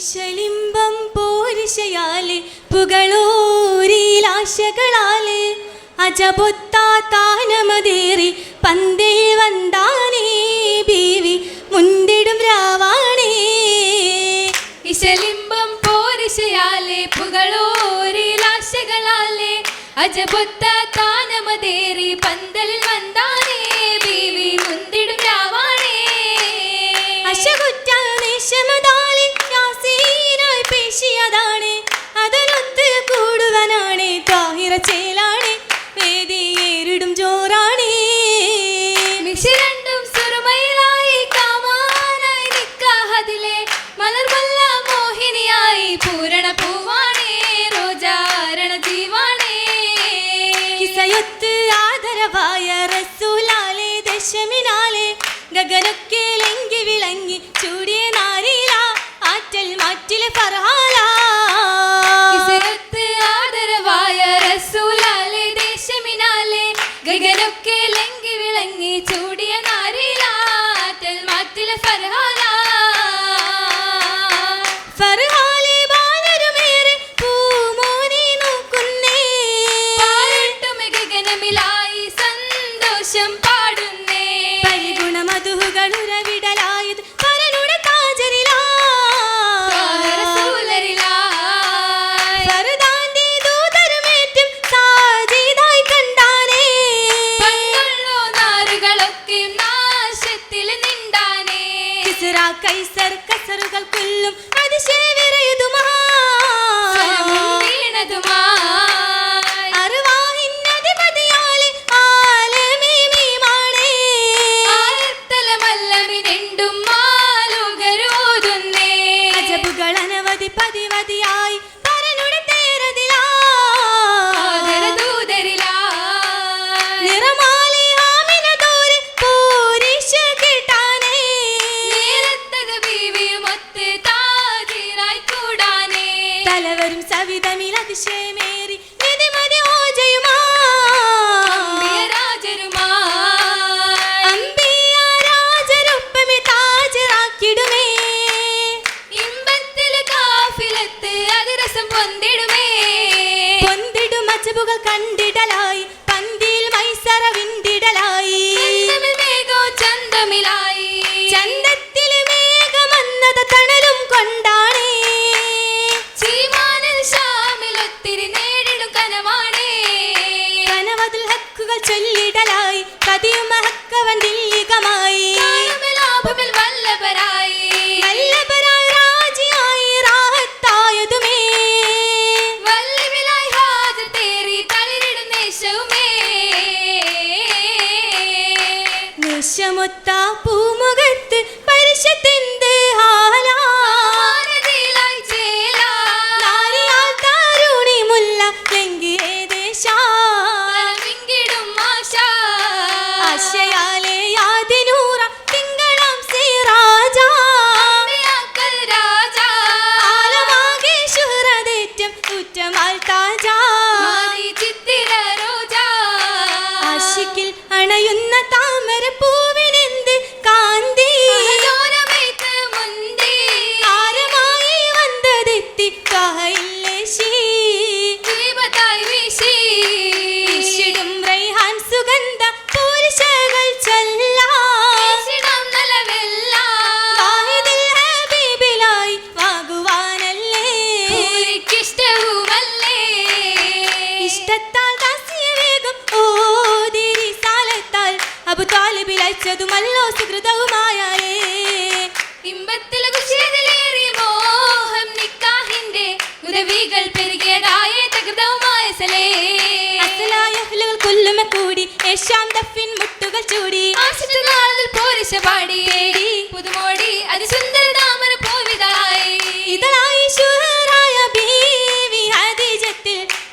ഐശലിംബം പോരിശയാൽ പുകളോരിലാശകളാൽ അജപൊത്താനമതേറി പന്തേ വന്താനേ ബീവി മുന്തിടും രാവാണേ. ഇശലിംബം പോരിശയാലെ പുകളോരിലാശകളാലെ അജപൊത്താനമതേറി പന്തൽ വന്താ മുഖത്ത് ആദരവായ റസൂലാലെ ദശമിനാലെ ഗഗനൊക്കെ ലങ്കി വിളങ്ങി ചൂടിയ നാരീല ആറ്റൽ മാറ്റിലെ ഫർഹാല. ആദരവായ റസൂലാലെ ദശമിനാലെ ഗഗനൊക്കെ ലങ്കി വിളങ്ങി ചൂടി ಸತ್ತ വാക്കിൽ അണയുന്ന താമരപ്പൂവിനെന്ത്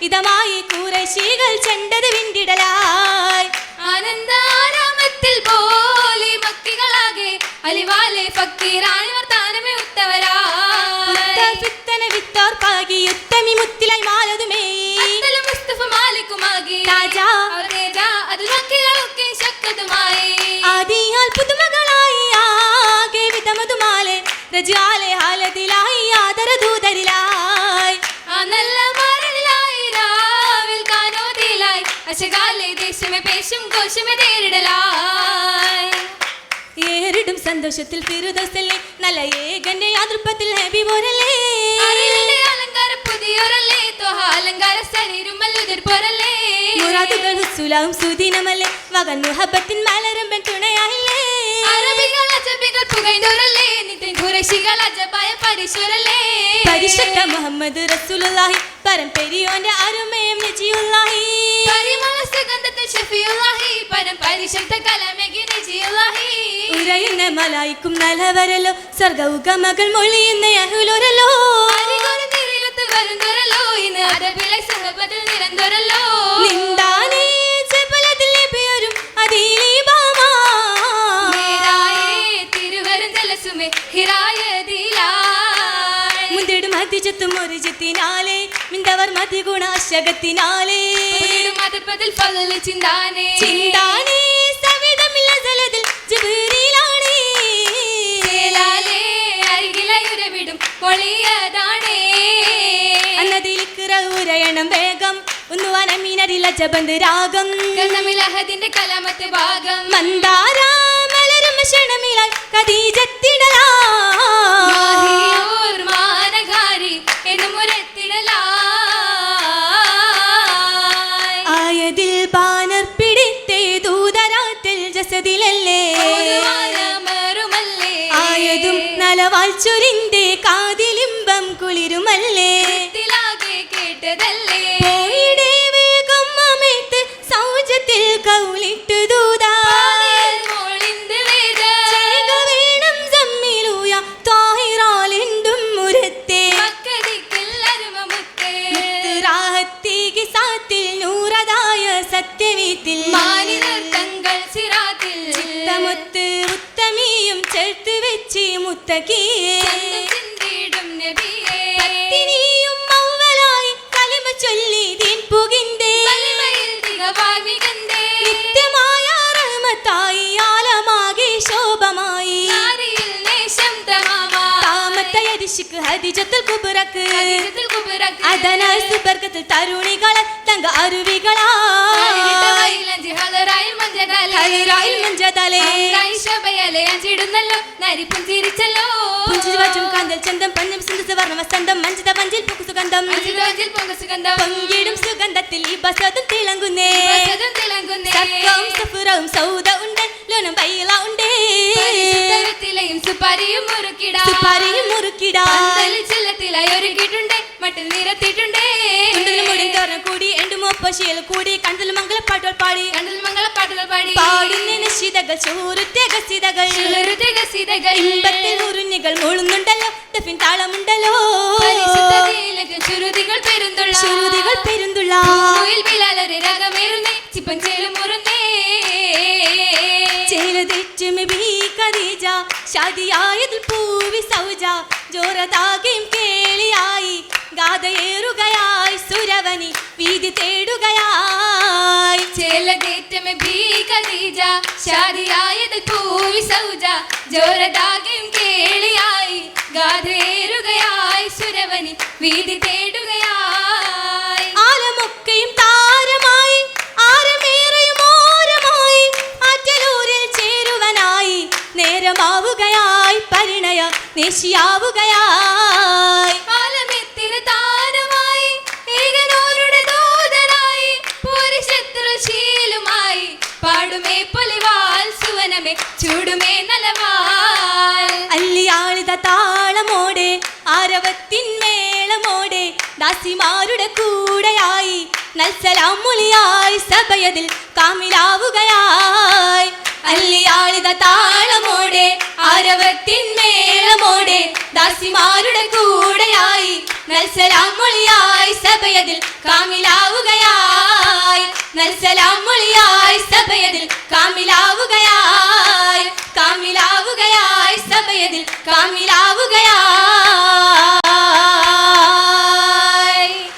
ഇതമായി കൂരശികൾ ചെണ്ടത് വിണ്ടിടലായി. ആനന്ദാരാമത്തിൽ പോലെ ഭക്തികളാകെ അലിവാലെ ഭക്തിരാണി വർത്താനമേ ഉത്തവരായി. വിത്തന വിത്തോർ പാകി ഉത്തമി മുത്തിലായി മാലതുമേ. മുസ്തഫ മാലിക്കുമാകി. രാജാ. രാജാ അത് ഭക്തികളൊക്കെ ശക്തമായി ആദിയാൽ പുതുമകളായി ആകെ വിധമതുമാലെ. രജാലെ ഹാലതിലായി ആദരദൂതരിലായി. അശകാലെ ദേശമേ പേശും കോശമേ നേരിടലായി. ഏറിടും സന്തോഷത്തിൽ തിരുദസല്ലേ നല്ല ഏകന്റെ യാതൃപ്പത്തിൽ ഹബി പോരല്ലേ? അലങ്കാര പുതിയൊരല്ലേ തോഹ അലങ്കാര ശരീരം മല്ലുതിർ പോരല്ലേ? മുറാദുകൾ ഹുസുലാവും സുദീനമല്ലേ മകൻ മുഹബത്തിൻ മലരമ്പൻ തുണയായില്ലേ? അറബികൾ അജബികൾ പുകൈന്തോരല്ലേ നിതിൻ ഖുറൈശികൾ അജബായ പരിശുരല്ലേ പരിശുദ്ധ മുഹമ്മദ് റസൂലുള്ളാഹി പരം പെരിയോന്റെ അരുമയം നജിയുള്ളാഹി. പരിമള സുഗന്ധത്തിൽ ഷഫിയുള്ളാഹി പരം പരിശുദ്ധ കലമേകി നജിയുള്ളാഹി. ഉരയുന്ന മലായിക്കും നലവരല്ലോ സ്വർഗവുഗമകൾ മൊഴിയുന്ന നിറയത്തിൽ വരുന്നൊരല്ലോ ഇന്ന് അറബിലെ സഹബത്തിൽ അതിജത്തും ഒരു ജത്തിനാലേ മിന്തവർ മതി ഗുണാശകത്തിനാലേ പുതിടും അതിർപ്പതിൽ ഫലല് ചിന്താനേ. ചിന്താനേ സവിധമില്ല ജലതിൽ ജിബ്രീലാണേ ചേലാലേ അരികിലയുരവിടും പൊളിയതാണേ. അന്നതിലിക്കിറ ഉരയണം വേഗം. ഒന്ന് വനമീനരില ജബന്ത് രാഗം. കലാമത്തെ ഭാഗം. മന്ദാര മലരും കദീജത്തിടലാ ചൊരിന്റെ കാതിലിമ്പം കുളിരുമല്ലേ? കേട്ടതല്ലേ? വേഗം അമേത്ത് സൗജത്തിൽ കൗലിട്ടു ദൂതാ. സത്യവീത്തിൽ. മോളിന്ത് तकिए വസന്തം മഞ്ചിത പഞ്ചിൽ പൂക്കു സുഗന്ധം. അഞ്ചിതോഞ്ചിൽ പൊങ്ക സുഗന്ധം. പങ്കിടും സുഗന്ധത്തിൽ ഈ ബസതും തിളങ്ങുന്നേ. സൗദ ഉണ്ട് ലോനം ബൈല ഉണ്ട്. പരിശുദ്ധ ഒപ്പശിയൽ കൂടി കണ്ടൽ മംഗള പാട്ടുകൾ പാടി. കണ്ടൽ മംഗള പാട്ടൽ പാടി പാടുന്ന നിശിതകൾ ചുളരുത്തെ ഗസീതകൾ ഇമ്പത്തിൽ ഉരുഞ്ഞുകൾ മൂളുന്നുണ്ടല്ലോ ഡഫിൻ താളമുണ്ടല്ലോ. ചുരുതികൾ പെരുന്തുള്ള. ചുരുദികൾ പെരുന്തുള്ള. രകമേറുന്നേ ചിപ്പൻ ചേലും മുറുന്നേ. ചേലതെച്ചും ബി ഖദീജ ശാദിയായതിൽ പൂവി സൗജ. ജോറതാകെയും കേളിയായി ഗാഥയേറുകയായി. സുരവനി വീതി തേടുകയായി. ചേലകേറ്റമെ ഭീ ഖദീജ ഷാദിയായത് പൂവി സൗജ ജോരദാകയും കേളിയായി ഗാഥേറുകയായി സുരവനി വീതി തേടുകയായി. ആലമൊക്കെയും താരമായി ആരമേറെയും ഓരമായി ആറ്റലൂരിൽ ചേരുവനായി നേരമാവുകയായി പരിണയ നിശിയാവുകയായി. സുവനമേ ചൂടുമേ നലവാൽ അല്ലിയാളിത താളമോടെ ആരവത്തിൻ മേളമോടെ ദാസിമാരുടെ കൂടെയായി നൽസലാം മൊഴിയായി സഭയതിൽ കാമിലാവുകയായി. അല്ലിയാളിത താളമോടെ ആരവത്തിൻ മേളമോടെ ദാസിമാരുടെ കൂടെയായി നൽസലാം മൊഴിയായി സഭയതിൽ കാമിലാവുകയായി. നൽസലാം മൊഴിയായി സഭയതിൽ കാമിലാവുകയായി. കാമിലാവുകയായി സഭയതിൽ കാമിലാവുകയായി.